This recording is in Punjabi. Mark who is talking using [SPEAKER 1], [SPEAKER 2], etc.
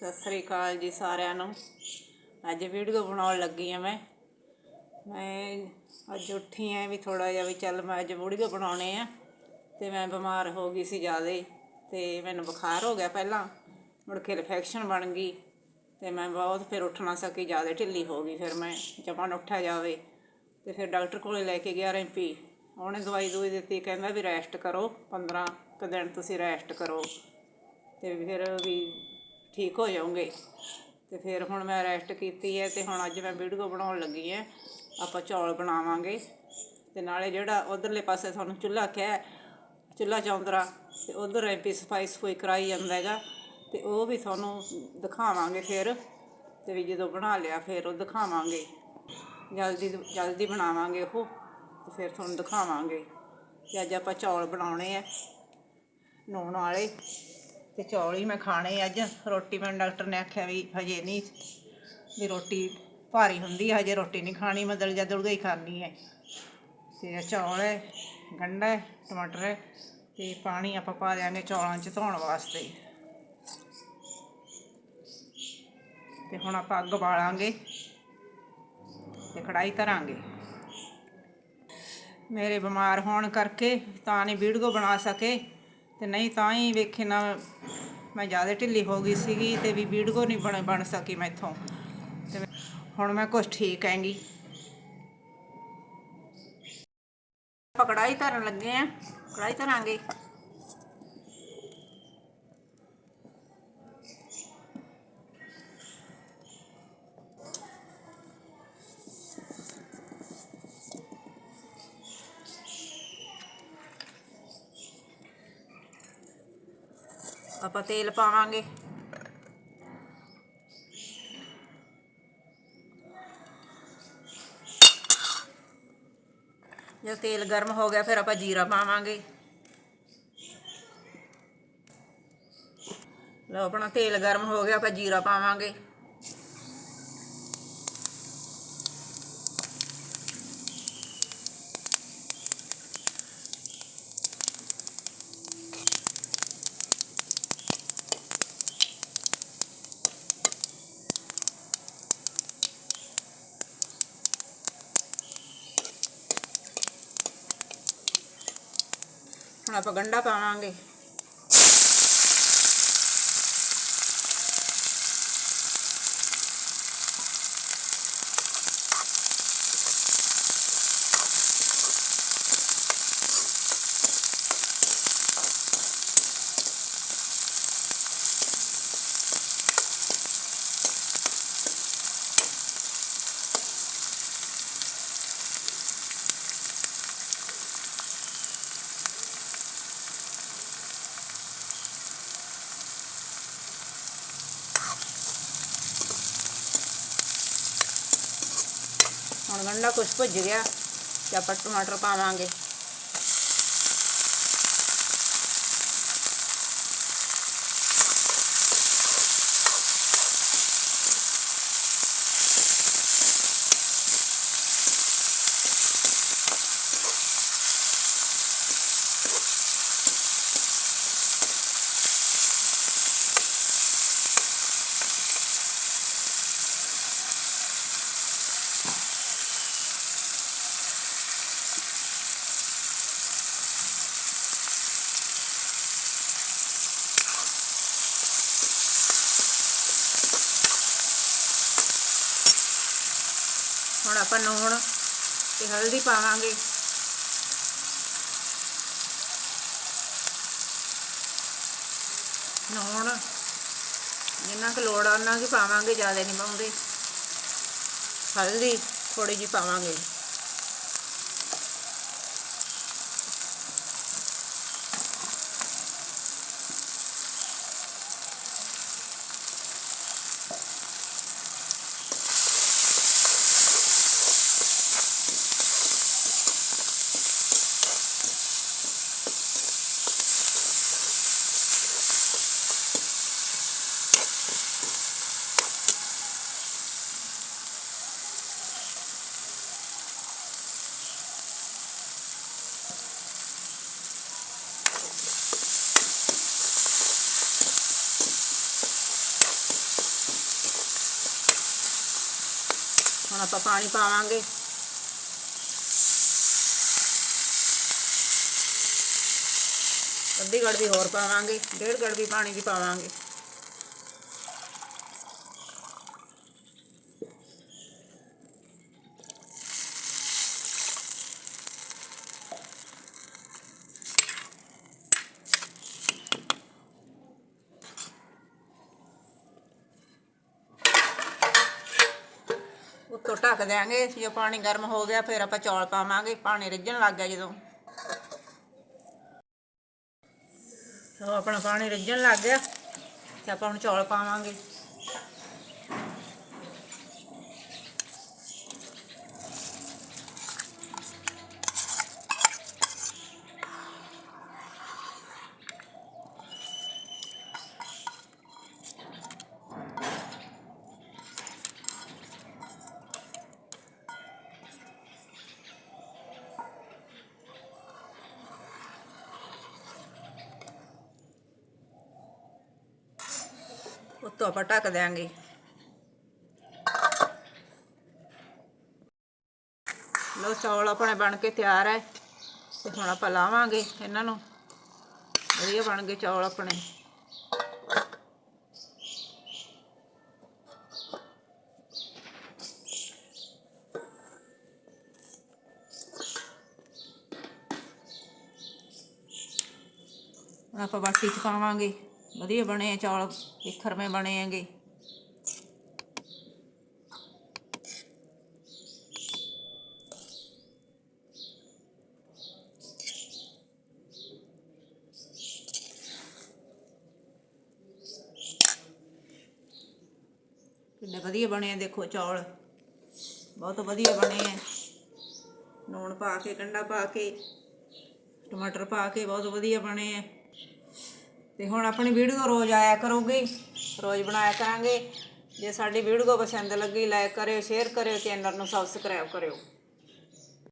[SPEAKER 1] ਸਤਿ ਸ੍ਰੀ ਅਕਾਲ ਜੀ ਸਾਰਿਆਂ ਨੂੰ। ਅੱਜ ਵੀਡੀਓ ਬਣਾਉਣ ਲੱਗੀ ਆ ਮੈਂ। ਮੈਂ ਅੱਜ ਉੱਠੀ ਆ ਵੀ ਥੋੜਾ ਜਿਹਾ ਵੀ ਚੱਲ ਮੈਂ ਅੱਜ ਵੀਡੀਓ ਬਣਾਉਣੇ ਆ। ਤੇ ਮੈਂ ਬਿਮਾਰ ਹੋ ਗਈ ਸੀ ਜ਼ਿਆਦਾ। ਤੇ ਮੈਨੂੰ ਬੁਖਾਰ ਹੋ ਗਿਆ ਪਹਿਲਾਂ। ਮੁੜ ਕੇ ਇਨਫੈਕਸ਼ਨ ਬਣ ਗਈ। ਤੇ ਮੈਂ ਬਹੁਤ ਫਿਰ ਉੱਠਣਾ ਸਕੀ, ਜ਼ਿਆਦਾ ਢਿੱਲੀ ਹੋ ਗਈ। ਫਿਰ ਮੈਂ ਜਮਾਂ ਉੱਠਿਆ ਜਾਵੇ। ਤੇ ਫਿਰ ਡਾਕਟਰ ਕੋਲੇ ਲੈ ਕੇ ਗਿਆ ਰੈਂਪੀ। ਉਹਨੇ ਦਵਾਈ ਦੂਈ ਦਿੱਤੀ, ਕਹਿੰਦਾ ਵੀ ਰੈਸਟ ਕਰੋ। 15 ਕੁ ਦਿਨ ਤੁਸੀਂ ਰੈਸਟ ਕਰੋ। ਤੇ ਫਿਰ ਵੀ ਠੀਕ ਹੋ ਜਾਓਗੇ ਤੇ ਫਿਰ ਹੁਣ ਮੈਂ ਰੈਸਟ ਕੀਤੀ ਹੈ ਤੇ ਹੁਣ ਅੱਜ ਮੈਂ ਵੀਡੀਓ ਬਣਾਉਣ ਲੱਗੀ ਹਾਂ। ਆਪਾਂ ਚੌਲ ਬਣਾਵਾਂਗੇ। ਤੇ ਨਾਲੇ ਜਿਹੜਾ ਉਧਰਲੇ ਪਾਸੇ ਤੁਹਾਨੂੰ ਚੁੱਲ੍ਹਾ ਕਿਹਾ ਚੁੱਲ੍ਹਾ ਚੌਂਦਰਾ, ਤੇ ਉਧਰ ਰੈਂਪੀ ਸਫ਼ਾਈ ਸਫੂਈ ਕਰਾਈ ਜਾਂਦਾ ਹੈਗਾ। ਤੇ ਉਹ ਵੀ ਤੁਹਾਨੂੰ ਦਿਖਾਵਾਂਗੇ ਫਿਰ। ਤੇ ਵੀ ਜਦੋਂ ਬਣਾ ਲਿਆ ਫਿਰ ਉਹ ਦਿਖਾਵਾਂਗੇ। ਜਲਦੀ ਜਲਦੀ ਬਣਾਵਾਂਗੇ ਉਹ, ਤੇ ਫਿਰ ਤੁਹਾਨੂੰ ਦਿਖਾਵਾਂਗੇ। ਤੇ ਅੱਜ ਆਪਾਂ ਚੌਲ ਬਣਾਉਣੇ ਆ, ਨੂਣ ਵਾਲੇ। ਤੇ ਚੌਲ ਹੀ ਮੈਂ ਖਾਣੇ ਅੱਜ। ਰੋਟੀ ਮੈਨੂੰ ਡਾਕਟਰ ਨੇ ਆਖਿਆ ਵੀ ਹਜੇ ਨਹੀਂ ਵੀ ਰੋਟੀ ਭਾਰੀ ਹੁੰਦੀ ਹੈ ਹਜੇ ਰੋਟੀ ਨਹੀਂ ਖਾਣੀ ਮੈਂ ਮਤਲਬ ਜਦ ਦੁਲਗਈ ਖਾਣੀ ਹੈ ਤੇ ਚੌਲ ਹੈ ਗੰਢਾ ਹੈ ਟਮਾਟਰ ਹੈ ਤੇ ਪਾਣੀ ਆਪਾਂ ਪਾ ਦਿਆਂਗੇ ਚੌਲਾਂ 'ਚ ਧੋਣ ਵਾਸਤੇ। ਤੇ ਹੁਣ ਆਪਾਂ ਅੱਗ ਬਾਲਾਂਗੇ ਤੇ ਕੜਾਈ ਧਰਾਂਗੇ। ਮੇਰੇ ਬਿਮਾਰ ਹੋਣ ਕਰਕੇ ਤਾਂ ਨਹੀਂ ਵੀਡੀਓ ਬਣਾ ਸਕੇ। ਤੇ ਨਹੀਂ ਤਾਂ ਹੀ ਵੇਖੇ ਨਾ ਮੈਂ ਜ਼ਿਆਦਾ ਢਿੱਲੀ ਹੋ ਗਈ ਸੀਗੀ ਤੇ ਵੀ ਵੀਡੀਓ ਨਹੀਂ ਬਣ ਬਣ ਸਕੀ ਮੈਥੋਂ ਤੇ ਹੁਣ ਮੈਂ ਕੁਝ ਠੀਕ ਹੈਗੀ। ਆਪਾਂ ਕੜਾਈ ਧਰਨ ਲੱਗੇ ਆ। ਕੜਾਈ ਧਰਾਂਗੇ। ਆਪਾਂ ਤੇਲ ਪਾਵਾਂਗੇ। ਜਦ ਤੇਲ ਗਰਮ ਹੋ ਗਿਆ, ਫਿਰ ਆਪਾਂ ਜੀਰਾ ਪਾਵਾਂਗੇ। ਲਓ ਆਪਣਾ ਤੇਲ ਗਰਮ ਹੋ ਗਿਆ, ਆਪਾਂ ਜੀਰਾ ਪਾਵਾਂਗੇ। ਹੁਣ ਆਪਾਂ ਗੰਡਾ ਪਾਵਾਂਗੇ। ਹੁਣ ਗੰਢਾ ਕੁਛ ਭੁੱਜ ਗਿਆ ਤੇ ਆਪਾਂ ਟਮਾਟਰ ਪਾਵਾਂਗੇ। ਆਪਾਂ ਨੂਣ ਤੇ ਹਲਦੀ ਪਾਵਾਂਗੇ। ਲੂਣ ਜਿੰਨਾ ਕੁ ਲੋੜ ਆ ਉਹਨਾਂ ਕੀ ਪਾਵਾਂਗੇ, ਜ਼ਿਆਦਾ ਨਹੀਂ ਪਾਉਂਦੇ। ਹਲਦੀ ਥੋੜੀ ਜਿਹੀ ਪਾਵਾਂਗੇ। ਹੁਣ ਆਪਾਂ ਪਾਣੀ ਪਾਵਾਂਗੇ। ਅੱਧੀ ਗੜਵੀ ਹੋਰ ਪਾਵਾਂਗੇ ਡੇਢ ਗੜਵੀ ਪਾਣੀ ਦੀ ਪਾਵਾਂਗੇ। ਉੱਤੋਂ ਢੱਕ ਦਿਆਂਗੇ ਜਦੋਂ ਪਾਣੀ ਗਰਮ ਹੋ ਗਿਆ ਫਿਰ ਆਪਾਂ ਚੌਲ ਪਾਵਾਂਗੇ, ਪਾਣੀ ਰਿੱਝਣ ਲੱਗ ਗਿਆ ਜਦੋਂ। ਤਾਂ ਆਪਣਾ ਪਾਣੀ ਰਿੱਝਣ ਲੱਗ ਗਿਆ ਤੇ ਆਪਾਂ ਹੁਣ ਚੌਲ ਪਾਵਾਂਗੇ। ਉੱਤੋਂ ਆਪਾਂ ਢੱਕ ਦਿਆਂਗੇ। ਲੋ ਚੌਲ ਆਪਣੇ ਬਣ ਕੇ ਤਿਆਰ ਹੈ ਤੇ ਹੁਣ ਆਪਾਂ ਲਾਵਾਂਗੇ ਇਹਨਾਂ ਨੂੰ। ਵਧੀਆ ਬਣ ਗਏ ਚੌਲ ਆਪਣੇ। ਹੁਣ ਆਪਾਂ ਬਾਟੀ ਚ ਪਾਵਾਂਗੇ। ਵਧੀਆ ਬਣੇ ਆ ਚੌਲ ਇਖਰਵੇਂ ਬਣੇ ਹੈਗੇ। ਕਿੰਨੇ ਵਧੀਆ ਬਣੇ ਆ, ਦੇਖੋ ਚੌਲ। ਬਹੁਤ ਵਧੀਆ ਬਣੇ ਆ। ਨੂਣ ਪਾ ਕੇ, ਕੰਡਾ ਪਾ ਕੇ, ਟਮਾਟਰ ਪਾ ਕੇ, ਬਹੁਤ ਵਧੀਆ ਬਣੇ ਆ। ਤੇ ਹੁਣ ਆਪਣੀ ਵੀਡੀਓ ਰੋਜ਼ ਆਇਆ ਕਰੂਗੀ, ਰੋਜ਼ ਬਣਾਇਆ ਕਰਾਂਗੇ। ਜੇ ਸਾਡੀ ਵੀਡੀਓ ਪਸੰਦ ਲੱਗੀ ਲਾਈਕ ਕਰਿਓ ਸ਼ੇਅਰ ਕਰਿਓ ਚੈਨਲ ਨੂੰ ਸਬਸਕ੍ਰਾਈਬ ਕਰਿਓ।